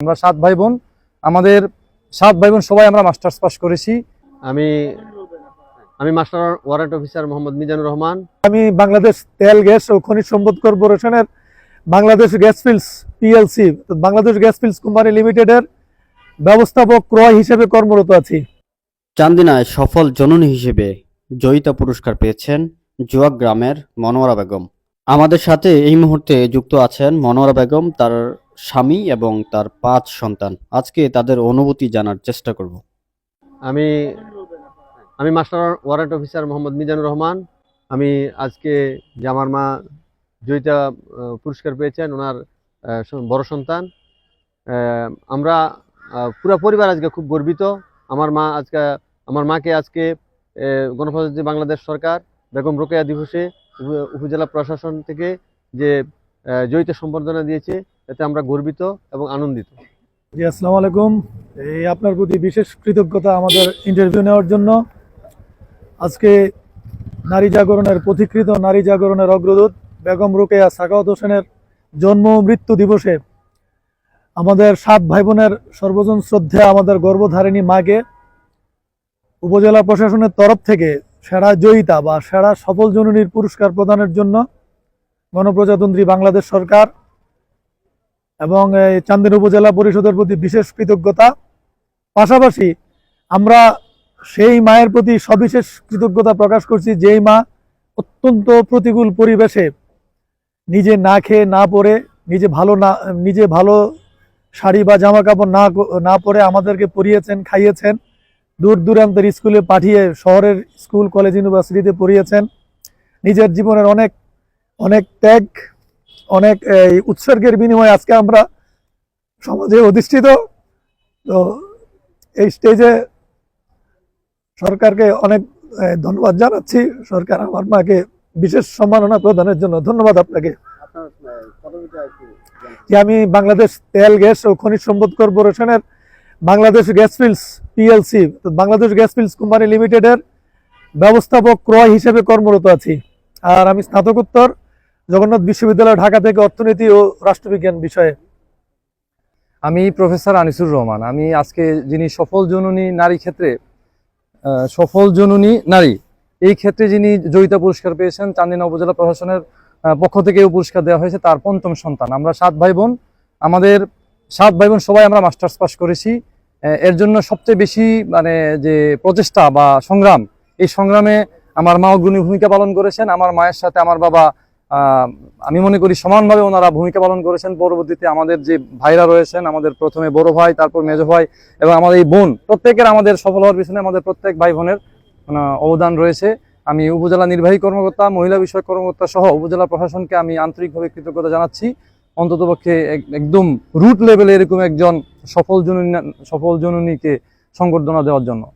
আমরা সাত ভাই বোন আমাদের সাত ভাই বোন সবাই আমরা মাস্টার্স পাস করেছি। আমি আমি master warrant officer Mohammad Mizanur Rahman. আমি বাংলাদেশ তেল গ্যাস ও খনিজ সম্পদ কর্পোরেশনের Bangladesh gas fields PLC Bangladesh gas fields company লিমিটেডের ব্যবস্থাপক ক্রয় হিসেবে কর্মরত আছি। চান্দিনায় সফল জননী হিসেবে জয়িতা পুরস্কার পেয়েছেন জুয়াক গ্রামের মনোয়ারা বেগম। আমাদের সাথে এই মুহূর্তে যুক্ত আছেন মনোয়ারা বেগম তার স্বামী এবং তার পাঁচ সন্তান। আজকে তাদের অনুভূতি জানার চেষ্টা করব। আমি আমি master warrant officer Mohammad Mizanur Rahman. আমি আজকে যে আমার মা জয়িতা পুরস্কার পেয়েছেন, ওনার বড় সন্তান। আমরা পুরো পরিবার আজকে খুব গর্বিত। আমার মা আজকে, আমার মাকে আজকে গণপ্রজাতন্ত্রী বাংলাদেশ সরকার, বেগম রোকেয়া দিবসে উপজেলা প্রশাসন থেকে যে জয়িতা সম্বর্ধনা দিয়েছে এতে আমরা গর্বিত এবং আনন্দিত। জি, আসসালামু আলাইকুম। এই আপনার প্রতি বিশেষ কৃতজ্ঞতা আমাদের ইন্টারভিউ নেওয়ার জন্য। আজকে নারী জাগরণের পথিকৃত নারী জাগরণের অগ্রদূত বেগম রোকেয়া সাকাওয়াত হোসেনের জন্ম মৃত্যু দিবসে আমাদের সাত ভাই বোনের সর্বজন শ্রদ্ধা আমাদের গর্ভধারিণী মাকে উপজেলা প্রশাসনের তরফ থেকে সেরা জয়িতা বা সেরা সফল জননীর পুরস্কার প্রদানের জন্য গণপ্রজাতন্ত্রী বাংলাদেশ সরকার এবং চান্দিনা উপজেলা পরিষদের প্রতি বিশেষ কৃতজ্ঞতা। পাশাপাশি আমরা সেই মায়ের প্রতি সবিশেষ কৃতজ্ঞতা প্রকাশ করছি যেই মা অত্যন্ত প্রতিকূল পরিবেশে নিজে না খেয়ে না পরে নিজে ভালো না, নিজে ভালো শাড়ি বা জামা কাপড় না না পরে আমাদেরকে পরিয়েছেন, খাইয়েছেন, দূর দূরান্তের স্কুলে পাঠিয়ে শহরের স্কুল, কলেজ, ইউনিভার্সিটিতে পড়িয়েছেন নিজের জীবনের অনেক অনেক ত্যাগ অনেক এই, উৎসর্গের বিনিময়ে আজকে আমরা সমাজে অধিষ্ঠিত। তো এই স্টেজে সরকারকে অনেক ধন্যবাদ জানাচ্ছি। সরকার আমার মাকে বিশেষ সম্মাননা প্রদানের জন্য ধন্যবাদ আপনাকে। যে আমি বাংলাদেশ তেল গ্যাস ও খনিজ সম্পদ কর্পোরেশনের Bangladesh gas fields PLC Bangladesh gas fields company লিমিটেডের ব্যবস্থাপক ক্রয় হিসেবে কর্মরত আছি। আর আমি স্নাতকোত্তর জগন্নাথ বিশ্ববিদ্যালয়, ঢাকা থেকে অর্থনীতি ও রাষ্ট্রবিজ্ঞান বিষয়ে। আমি প্রফেসর আনিসুর রহমান। আমি আজকে যিনি সফল জননী নারী ক্ষেত্রে সফল জননী নারী, এই ক্ষেত্রে যিনি জয়িতা পুরস্কার পেয়েছেন, চান্দিনা উপজেলা প্রশাসনের পক্ষ থেকে পুরস্কার দেওয়া হয়েছে, তার পঞ্চম সন্তান। আমরা সাত ভাই বোন আমাদের সাত ভাই বোন সবাই আমরা মাস্টার্স পাস করেছি। এর জন্য সবচেয়ে বেশি মানে যে প্রচেষ্টা বা সংগ্রাম, এই সংগ্রামে আমার মা অগ্রণী ভূমিকা পালন করেছেন। আমার মায়ের সাথে আমার বাবা আমি মনে করি সমানভাবে ওনারা ভূমিকা পালন করেছেন। পরবর্তীতে আমাদের যে ভাইরা রয়েছেন, আমাদের প্রথমে বড় ভাই, তারপর মেজো ভাই এবং আমাদের এই বোন, প্রত্যেকের আমাদের সফল হওয়ার পিছনে আমাদের প্রত্যেক ভাই বোনের অবদান রয়েছে। আমি উপজেলা নির্বাহী কর্মকর্তা, মহিলা বিষয়ক কর্মকর্তা সহ উপজেলা প্রশাসনকে আমি আন্তরিকভাবে কৃতজ্ঞতা জানাচ্ছি। অন্ততপক্ষে এক- একদম রুট লেভেলে এরকম একজন সফল জননী সফল জননীকে সংবর্ধনা দেওয়ার জন্য।